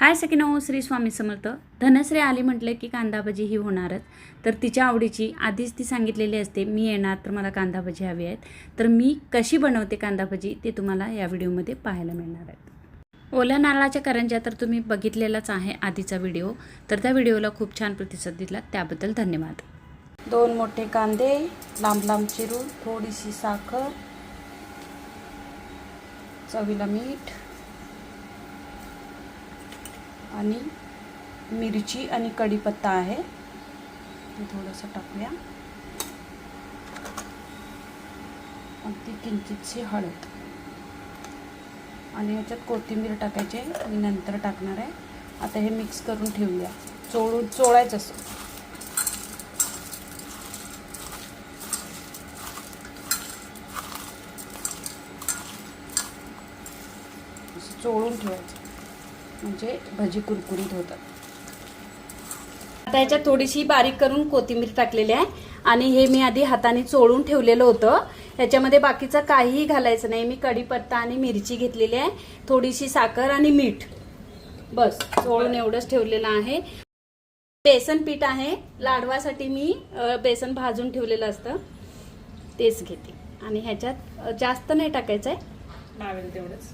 हाय सकिनो श्री स्वामी समर्थ. धनश्री आली म्हटलं की कांदा भजी ही होणारच. तर तिच्या आवडीची आधीच ती सांगितलेली असते मी येणार तर मला कांदा भजी हवी आहेत. तर मी कशी बनवते कांदा भजी ते तुम्हाला या व्हिडिओमध्ये पाहायला मिळणार आहेत. ओल्या नारळाच्या करंज्या तर तुम्ही बघितलेलाच आहे आधीचा व्हिडिओ. तर त्या व्हिडिओला खूप छान प्रतिसाद दिला. त्याबद्दल धन्यवाद. दोन मोठे कांदे लांब लांब चिरून थोडीशी साखर चवीला मीठ आणि मिरची आणि कढीपत्ता आहे. ते थोडंसं टाकूया. अगदी किंचितशी हळद. आणि ह्याच्यात कोथिंबीर टाकायची आहे. मी नंतर टाकणार आहे. आता हे मिक्स करून ठेवूया. चोळून चोळायचं असं. असं चोळून ठेवायचं. म्हणजे भजी कुरकुरीत होतात. आता ह्याच्यात थोडीशी बारीक करून कोथिंबीर टाकलेली आहे आणि हे मी आधी हाताने चोळून ठेवलेलं होतं. ह्याच्यामध्ये बाकीचं काहीही घालायचं नाही. मी कढीपत्ता आणि मिरची घेतलेली आहे. थोडीशी साखर आणि मीठ. बस चोळून एवढंच ठेवलेलं आहे. बेसन पीठ आहे. लाडवासाठी मी बेसन भाजून ठेवलेलं असतं. तेच घेते. आणि ह्याच्यात जास्त नाही टाकायचं आहे तेवढंच.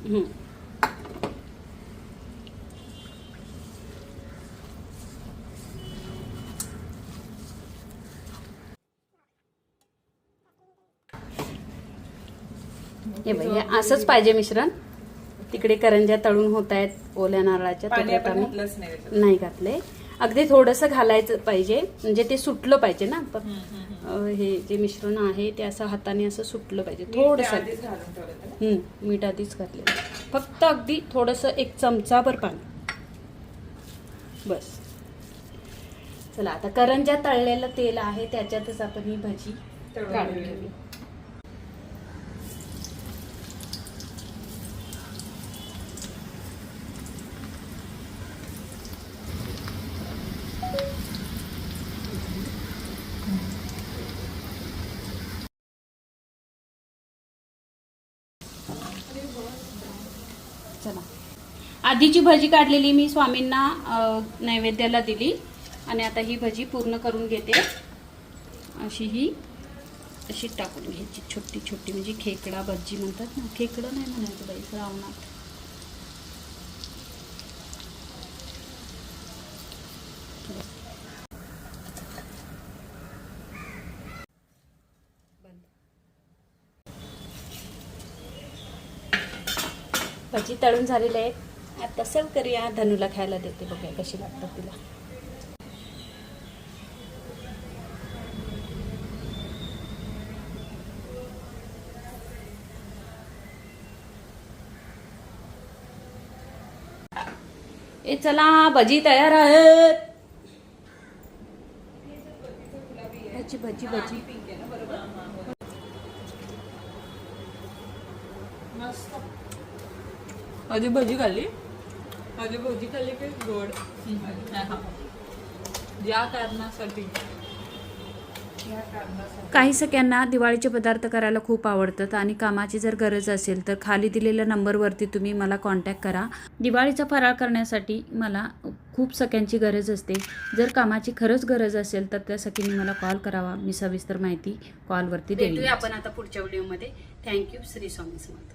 हं. हे असंच पाहिजे मिश्रण. तिकडे करंज्या तळून होत आहेत ओल्या नारळाच्या आपण आम्ही नाही घातले. अगदी थोडंसं घालायचं पाहिजे म्हणजे ते सुटलं पाहिजे ना. हे जे मिश्रण आहे ते असं हाताने असं सुटलं पाहिजे. थोडंसं. मीठ आधीच घातलेलं फक्त अगदी थोडंसं एक चमचाभर पाणी. बस. चला आता करंज्या तळलेलं तेल आहे त्याच्यातच आपण ही भाजी काढून घेऊया. चला. आधीची भजी काढलेली मी स्वामींना नैवेद्याला दिली आणि आता ही भजी पूर्ण करून घेते. अशी ही अशी टाकून घ्यायची छोटी छोटी म्हणजे खेकडा भजी म्हणतात ना. खेकडं नाही म्हणायचं बाई श्रावणात. भजी तळून झालेले आहेत. आता सर्व करूया धनुला खायला देते बघूया कशी लागतात तिला. ए चला भजी तयार आहेत. भजी भजी. भजी आधी भजी खाल्ली. आधी भजी खाल्ली की गोड. या कारणासाठी. काही सगळ्यांना दिवाळीचे पदार्थ करायला खूप आवडतात आणि कामाची जर गरज असेल तर खाली दिलेल्या नंबरवरती तुम्ही मला कॉन्टॅक्ट करा. दिवाळीचा फराळ करण्यासाठी मला खूप सगळ्यांची गरज असते. जर कामाची खरंच गरज असेल तर त्या सगळ्यांनी मला कॉल करावा. मी सविस्तर माहिती कॉलवरती देईन. आपण आता पुढच्या व्हिडिओमध्ये. Thank you Shri Swami Samarth.